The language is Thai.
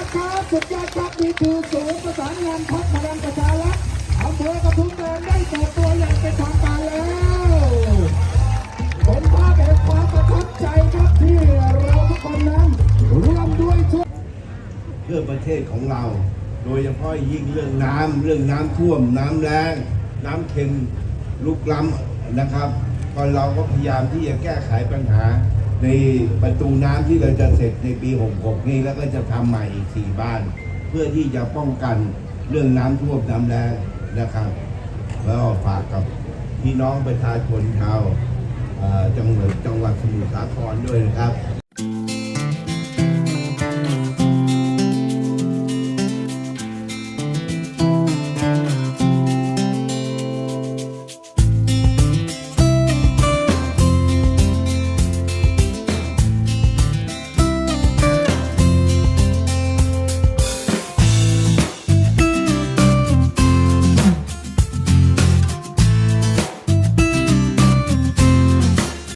สุดยอดครับสุดยอดครับนี่คือศูนย์ประสานงานพัฒพลังประชารัฐอำเภอกระทุ่มแบนได้เปิดตัวอย่างเป็นทางการแล้วเป็นภาพแห่งความประทับใจครับที่เราทุกคนนั้นร่วมด้วยช่วยเพื่อประเทศของเรา โดยเฉพาะยิ่งเรื่องน้ำเรื่องน้ำท่วม น้ำแรงน้ำเค็มลุกล้ำนะครับ ก็เราก็พยายามที่จะแก้ไขปัญหา ในประตูน้ำที่เราจะเสร็จในปี 66 นี้แล้วก็จะทำใหม่อีก4บ้าน เพื่อที่จะป้องกันเรื่องน้ำท่วมน้ำแล้งนะครับ แล้วฝากกับพี่น้องประชาชนชาวเอ่อจังหวัดจังหวัดสมุทรสาครด้วยนะครับ